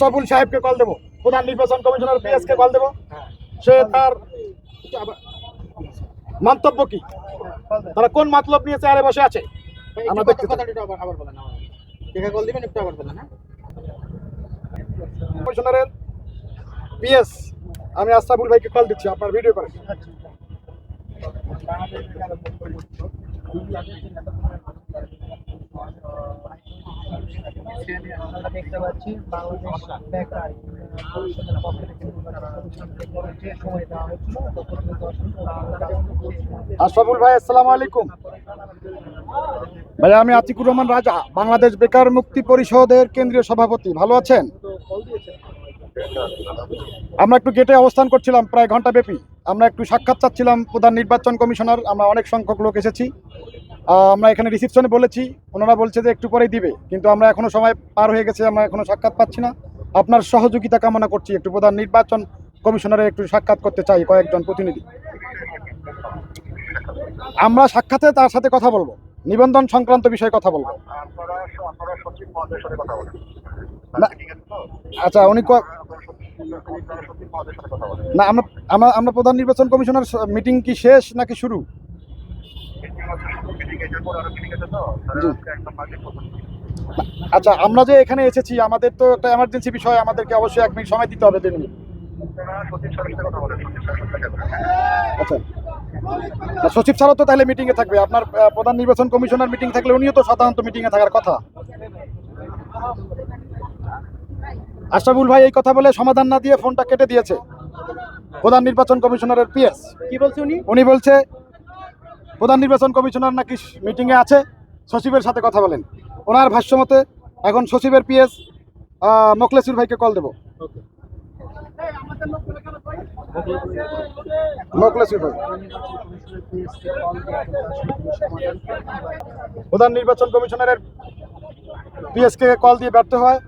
আশরাফুল সাহেবকে কল দেবো। প্রধান নির্বাচন কমিশনার পিএস কে কল দেবো। সে তার মন্তব্য কি? তারা কোন মতলব নিয়ে চেয়ারে বসে আছে? আমরা দেখতে চাই। কমিশনারের পিএস আমি আশরাফুল ভাইকে কল দিচ্ছি আপনার ভিডিও আমরা দেখতে পাচ্ছি বাংলাদেশ বেকার আশরাফুল ভাই, আসসালামু আলাইকুম। ভাই আমি আতিকুর রহমান রাজা, বাংলাদেশ বেকার মুক্তি পরিষদের কেন্দ্রীয় সভাপতি। ভালো আছেন? আমরা একটু গেটে অবস্থান করছিলাম, প্রায় ঘণ্টা ব্যাপী আমরা একটু সাক্ষাৎ চাচ্ছিলাম প্রধান নির্বাচন কমিশনার, আমরা অনেক সংখ্যক লোক এসেছি। আমরা এখানে রিসিপশনে বলেছি, ওনারা বলছে যে একটু পরেই দিবে, কিন্তু আমরা এখনও সময় পার হয়ে গেছে, আমরা এখনও সাক্ষাৎ পাচ্ছি না। আপনার সহযোগিতা কামনা করছি, একটু প্রধান নির্বাচন কমিশনারের একটু সাক্ষাৎ করতে চাই কয়েকজন প্রতিনিধি। আমরা সাক্ষাতে তার সাথে কথা বলব, নিবন্ধন সংক্রান্ত বিষয়ে কথা বলব। আচ্ছা উনি না, আমরা আমরা প্রধান নির্বাচন কমিশনার মিটিং কি শেষ নাকি শুরু? আচ্ছা আমরা যে এখানে এসেছি আমাদের তো একটা এমার্জেন্সি বিষয় আমাদেরকে অবশ্যই এক মিনিট সময় দিতে হবে করেন। আচ্ছা। সচিব স্যারও তো তাহলে মিটিংয়ে থাকবে। আপনার প্রধান নির্বাচন কমিশনার মিটিং থাকলে উনিও তো সাধারণত মিটিংয়ে থাকার কথা। আশরাফুল ভাই এই কথা বলে সমাধান না দিয়ে ফোনটা কেটে দিয়েছে। প্রধান নির্বাচন কমিশনারের পিএস। কি বলছে উনি? উনি বলছে প্রধান নির্বাচন কমিশনার নাকি মিটিংয়ে আছে? সচিবের সাথে কথা বলেন। ওনার ভাষ্য মতে এখন সচিবের পিএস মোকলেসুর ভাইকে কল দেবো। ভাই। প্রধান নির্বাচন কমিশনারের পিএসকে কল দিয়ে ব্যর্থ হয়।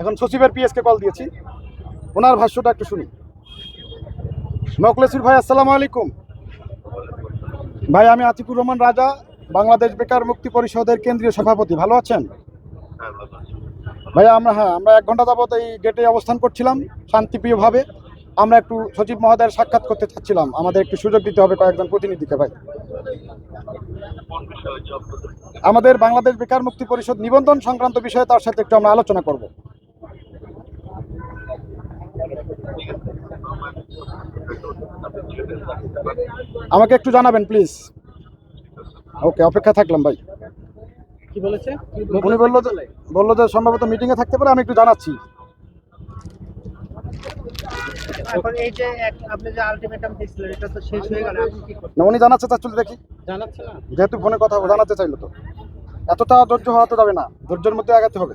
এখন সচিবের পিএসকে কল দিয়েছি। ওনার ভাষ্যটা একটু শুনি। মোকলেসুর ভাই, আসসালামু আলাইকুম। ভাই আমি আতিকুর রহমান রাজা বাংলাদেশ বেকার মুক্তি পরিষদের কেন্দ্রীয় সভাপতি। ভালো আছেন? ভাইয়া আমরা হ্যাঁ আমরা এক ঘণ্টা যাবত এই গেটে অবস্থান করছিলাম শান্তিপ্রিয়ভাবে। আমরা একটু সচিব মহোদয়ের সাক্ষাৎ করতে চাচ্ছিলাম। আমাদের একটু সুযোগ দিতে হবে কয়েকজন প্রতিনিধিকে ভাই। আমাদের বাংলাদেশ বেকার মুক্তি পরিষদ নিবন্ধন সংক্রান্ত বিষয়ে তার সাথে একটু আমরা আলোচনা করব। আমাকে একটু জানাবেন প্লিজ ওকে অপেক্ষা থাকলাম ভাই। কি বলেছে? উনি বলল বলল যে সম্ভবত মিটিংয়ে থাকতে পারে আমি একটু জানাচ্ছি। এখন এই যে আপনি যে আলটিমেটাম দিয়েছিলেন এটা তো শেষ হয়ে গেল আপনি কি করবেন উনি জানাচ্ছে তার চলে দেখি। না? যেহেতু ফোনে কথা জানাতে চাইলো তো। এতটা ধৈর্য হওয়া তো যাবে না ধৈর্যের মধ্যে আগাতে হবে।